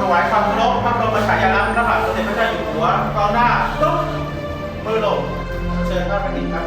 ถวายความเคารพพระบรมฉายาลักษณ์พระบาทสมเด็จพระเจ้าอยู่หัวกองหน้าปุ๊บมือลงเชิญพระประดิษฐ์ครับ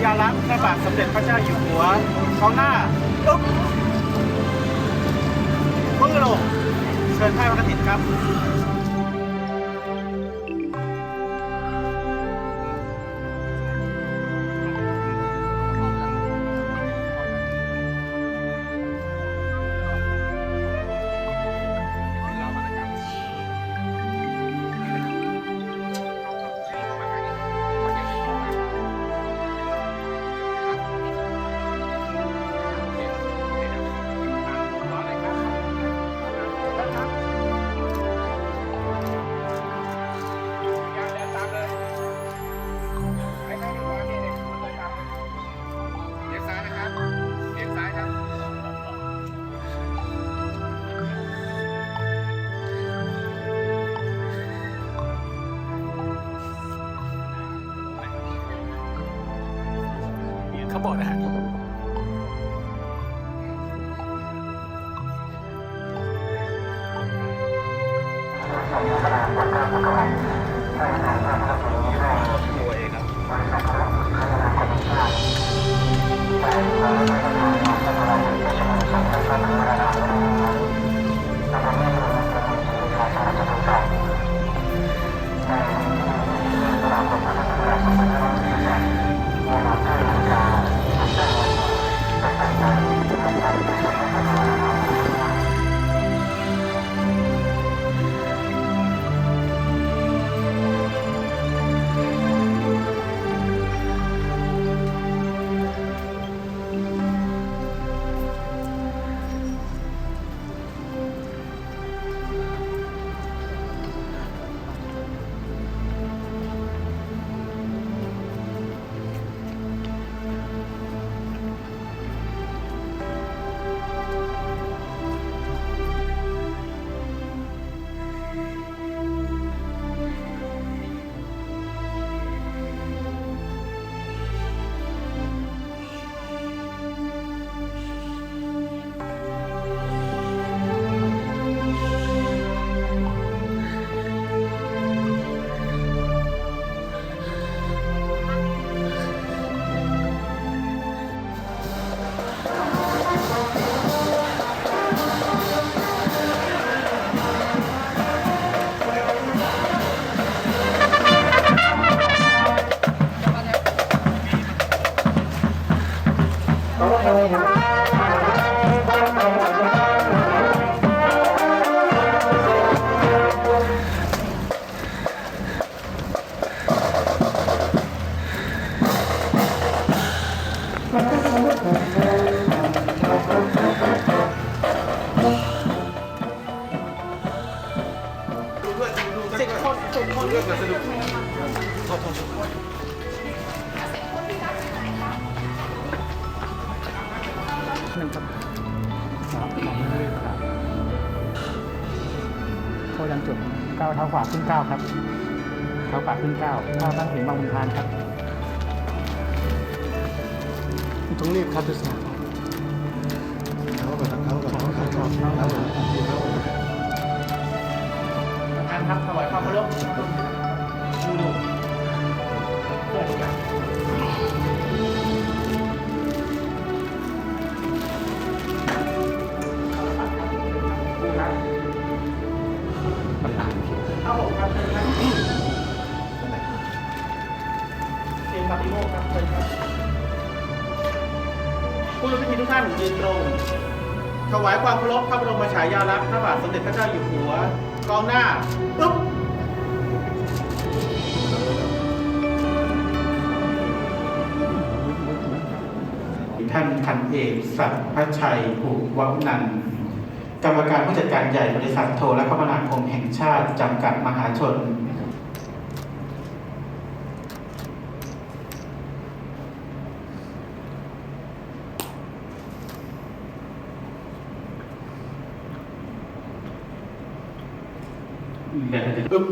ายาลักษณ์พระบาทสมเด็จพระเจ้าอยู่หัวกองหน้าปุ๊บมือลงเชิญท่านพระดิดครับ สามสองหนึ่งครับโคยังจุดก้าวเท้าขวาขึ้นก้าวครับ เท้าขวาขึ้นก้าวเท้าตั้งเห็นบางบนทานครับต้องรีบครับทุกท่านเขาก่อนเขาก่อนเขาก่อนเขาก่อนเขาก่อนทางครับถวายความเคารพ ความเคารพพระบรมฉายาลักษณ์พระบาทสมเด็จพระเจ้าอยู่หัวกองหน้าปึ๊บท่านพันเอกสัตพระชัยภูวัฒนันกรรมการผู้จัดการใหญ่บริษัทโทรและคมนาคมแห่งชาติ จำกัดมหาชน แบบ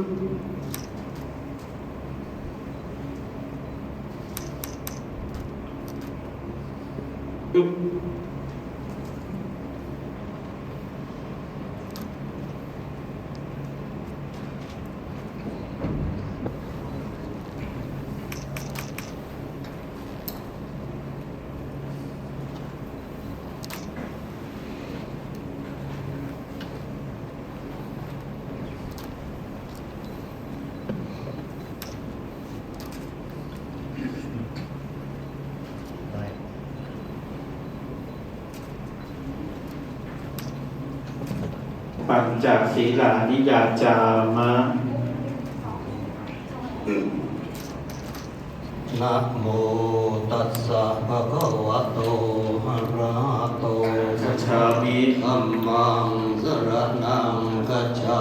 นี้ปึ๊บปึ๊บปัญจศีลานิยาจามะนะโมตัสสะภะคะวะโตอะระหะโตสัจฉามิธัมมังสรณังคัจฉา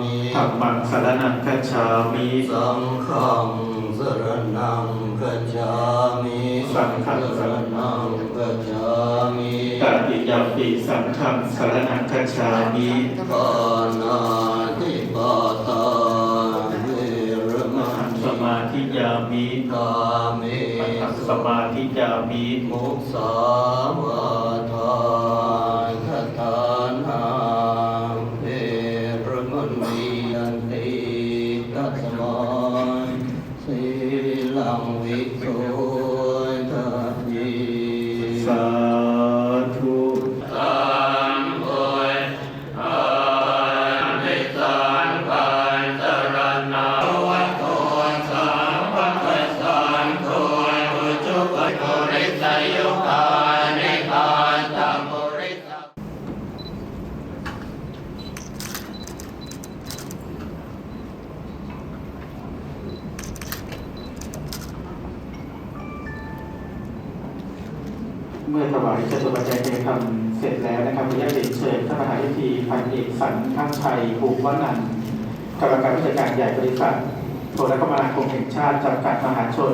มิธรรมังสรนังคัจฉามิสังฆังสรณังคัจฉามิสังฆังสรณังคัจฉามิตติ ยมปิสังฆังสรนังคัจฉามิปานาติปาตาเวรมมหันสมามาธิยามิกาเมอัตถสุสมาธิยามิมุสาวา เมื่อถวายจตุปัจจัยเป็นธรรมเสร็จแล้วนะครับขออนุญาตเรียนเชิญท่านประธานพิธีพันเอกสันข้งชัยภูมิวนันท์กรรมการผู้จัดการใหญ่บริษัทโทรคมนาคมแห่งชาติจำกัดมหาชน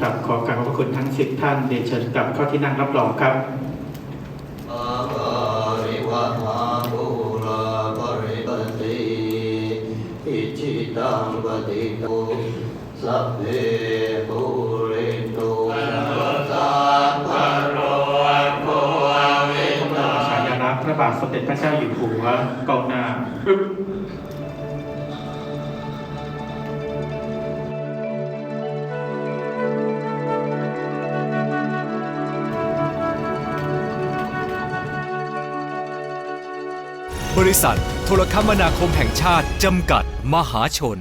ครับขอกราบขอบพระคุณทั้งสิบท่านเรียนเชิญกลับเข้าที่นั่งรับรองครับอาภาริวะหาภูราภริปติอิจิตังปฏิตุสัพเพภูเรตุสัพพะโรโควิพระบรนามฉายาลักษณ์พระบาทสมเด็จพระเจ้าอยู่หัวกองหน้า บริษัท โทรคมนาคมแห่งชาติ จำกัด มหาชน